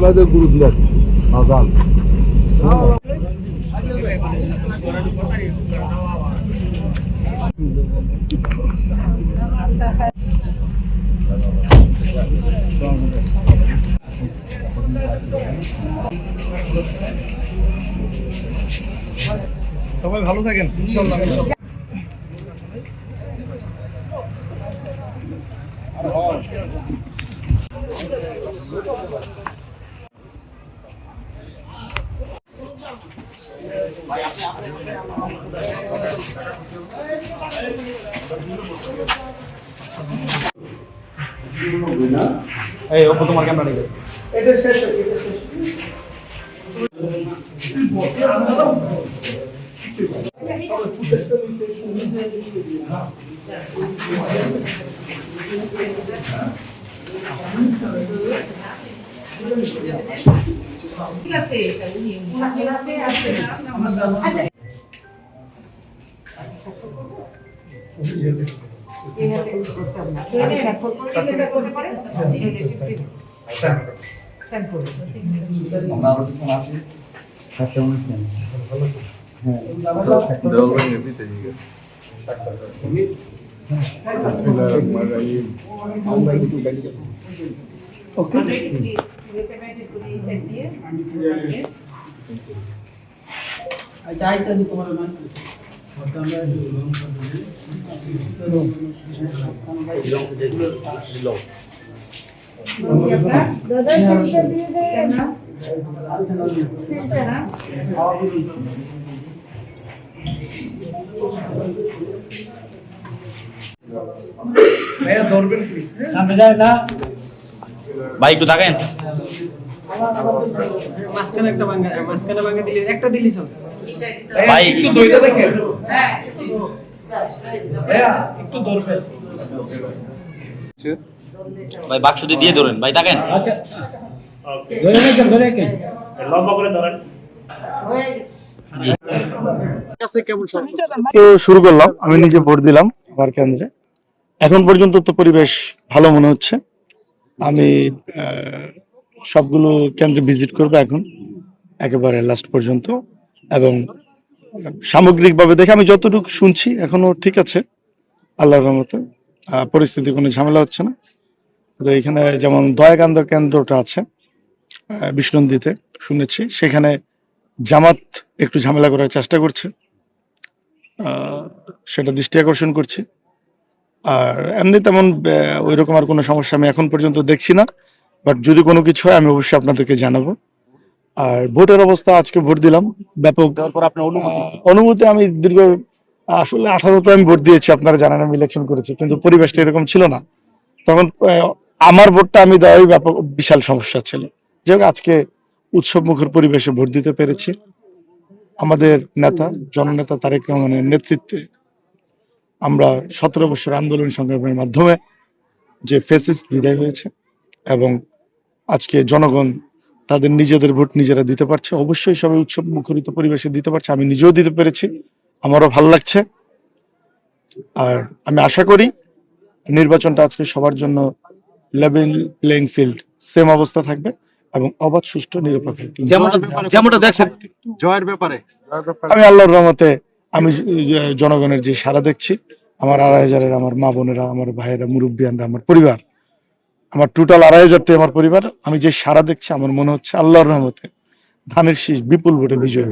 আমাদের গুরুদের বাগান সবাই ভালো থাকেন ইনশাল্লাহ। এই অপু তোমার ক্যামেরা নিয়ে গেছে দিয়ে দেন শিক্ষা না ভাইয়া ধরবেন প্লিজ ভাই একটু থাকেন মাঝখানে একটা ভাঙা মাঝখানে ভাঙা একটা ভাই একটু দইটা দেখেন। একটু ধরবেন ভাই বাক্স দিয়ে দিয়ে ধরেন। ভাই থাকেন। তো শুরু করলাম। আমি নিজে ভোট দিলাম আমার কেন্দ্রে। এখন পর্যন্ত তো পরিবেশ ভালো মনে হচ্ছে। আমি সবগুলো কেন্দ্রে ভিজিট করব এখন, একেবারে লাস্ট পর্যন্ত। এবং, সামগ্রিকভাবে দেখে আমি যতটুকু শুনছি, এখনও ঠিক আছে, আল্লাহর রহমতে। পরিস্থিতি কোনো ঝামেলা হচ্ছে না। তো এখানে যেমন দয়াকান্দ কেন্দ্রটা আছে বিষ্ণুন্দিতে শুনেছি, সেখানে জামাত একটু ঝামেলা করার চেষ্টা করছে। সেটা দৃষ্টি আকর্ষণ করছি। আর এমনি তেমন ওই রকম আর কোনো সমস্যা আমি এখন পর্যন্ত দেখছি না বাট যদি কোনো কিছু হয় আমি অবশ্যই আপনাদেরকে জানাব। আর ভোটের অবস্থা আজকে ভোট দিলাম ব্যাপক। আহ, অনুভূতি আমি দীর্ঘ আসলে আঠারোতে আমি ভোট দিয়েছি আপনারা জানেন আমি ইলেকশন করেছি কিন্তু পরিবেশটা এরকম ছিল না। তখন আমার ভোটটা আমি দেওয়াই ব্যাপক বিশাল সমস্যা ছিল। যাই হোক আজকে উৎসব মুখর পরিবেশে ভোট দিতে পেরেছি। আমাদের নেতা জননেতা তারেক রহমানের নেতৃত্বে আমরা সতেরো বছর আন্দোলন সংগ্রামের মাধ্যমে যে ফেসিস্ট বিদায় হয়েছে এবং আজকে জনগণ তাদের নিজেদের ভোট নিজেরা দিতে পারছে অবশ্যই সবাই উৎসব মুখরিত পরিবেশে দিতে পারছে আমি নিজেও দিতে পেরেছি আমারও ভালো লাগছে। আর আমি আশা করি নির্বাচনটা আজকে সবার জন্য লেভেল প্লেইং ফিল্ড সেম অবস্থা থাকবে এবং অবাধ সুষ্ঠু নিরপেক্ষ যেমনটা যেমনটা দেখছেন। জয়ের ব্যাপারে। আমি আল্লাহর রহমতে আমি জনগণের যে সারা দেখছি, আমার আড়াই হাজারের আমার মা বোনেরা, আমার ভাইয়েরা, মুরব্বিয়ানরা, আমার পরিবার, আমার টোটাল আড়াই হাজারটি আমার পরিবার আমি যে সারা দেখছি, আমার মনে হচ্ছে আল্লাহর রহমতে ধানের শীষ বিপুল ভোটে বিজয়।